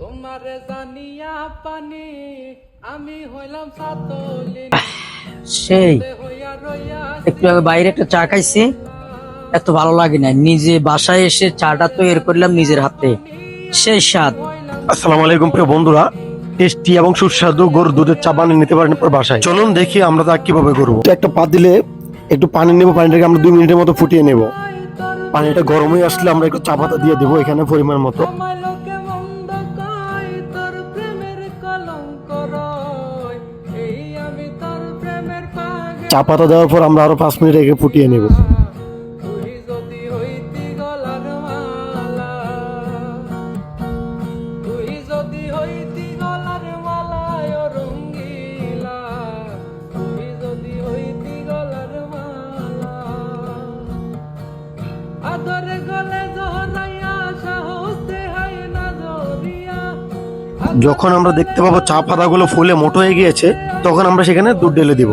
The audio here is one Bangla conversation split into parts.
তোমারে জানিয়া পানি আমি হইলাম সাতলিন সেই একটু আগে বাইরে একটা চা খাইছি। এত ভালো লাগে না নিজে বাসায় এসে চাটা তৈরি করলাম নিজের হাতে। সেই স্বাদ। আসসালামু আলাইকুম প্রিয় বন্ধুরা টেস্টি এবং সুস্বাদু গরুর দুধের চা বানিয়ে নিতে পারেন আপনার বাসায়। চলুন দেখি আমরা তা কীভাবে করব। একটা পাতিলে একটু পানি নেব পানিটাকে আমরা দুই মিনিটের মতো ফুটিয়ে নেব। পানিটা গরম হয়ে আসলে আমরা একটু চা পাতা দিয়ে দেবো এখানে পরিমাণ মতো। কলঙ্ক এই আমি তোর প্রেমের পাগে চা পাতা দেওয়ার পর আমরা আরও পাঁচ মিনিট রেখে ফুটিয়ে নেব। তুই যদি হইতি যখন আমরা দেখতে পাবো চা পাতাগুলো ফুলে মোটো হয়ে গিয়েছে, তখন আমরা সেখানে দুধ ঢেলে দিব।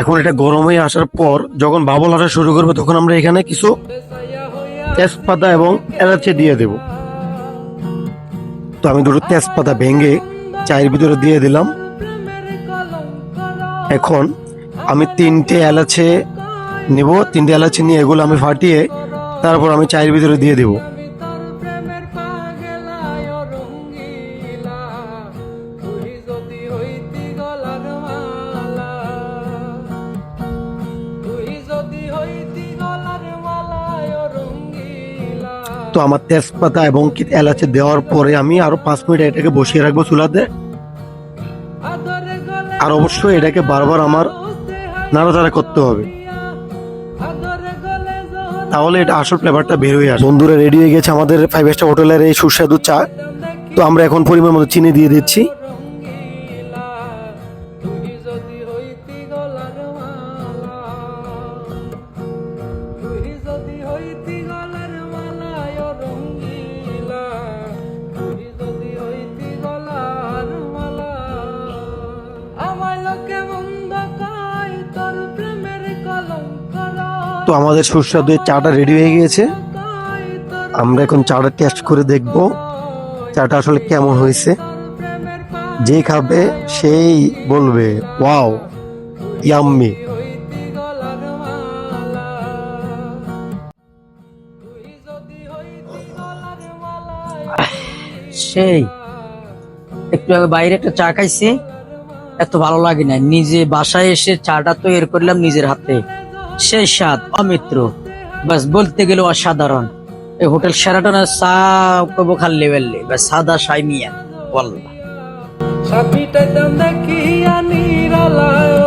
এখন এটা গরম হয়ে আসার পর যখন বাবল আসা শুরু করবে, তখন আমরা এখানে কিছু তেজপাতা এবং এলাচি দিয়ে দেব। তো আমি দুটো তেজপাতা ভেঙে চায়ের ভিতরে দিয়ে দিলাম। এখন আমি তিনটে এলাচে নেব। তিনটে এলাচি নিয়ে এগুলো আমি ফাটিয়ে তারপর আমি চায়ের ভিতরে দিয়ে দেব। তো আমার তেজপাতা এবং এলাচি দেওয়ার পরে আমি আরও পাঁচ মিনিট এটাকে বসিয়ে রাখব চুলাতে। আর অবশ্যই এটাকে বারবার আমার নাড়াচাড়া করতে হবে। তাহলে এটা আসল ফ্লেভারটা বের হয়ে আসে বন্ধুরা রেডি হয়ে গেছে আমাদের ফাইভ স্টার হোটেলের এই সুস্বাদু চা। তো আমরা এখন পরিমাণ মতো চিনি দিয়ে দিচ্ছি। তো আমাদের সুস্বাদু চাটা রেডি হয়ে গিয়েছে। আমরা এখন চাটা টেস্ট করে দেখব চাটা আসলে কেমন হয়েছে। যে খাবে সেই বলবে, ওয়াও ইয়াম্মি সেই, একটু আগে বাইরে একটা চা খাইছি, এত ভালো লাগে না। নিজে বাসায় এসে চাটা তৈরি করলাম নিজের হাতে। সেই স্বাদ অমিত্র। বাস বলতে গেলে অসাধারণ। এই হোটেল সেরাটনের চা কব খাল লেভেল বা সাদা সাইমিয়া বল্লা সাথীটা দেখিয়া নিরালায়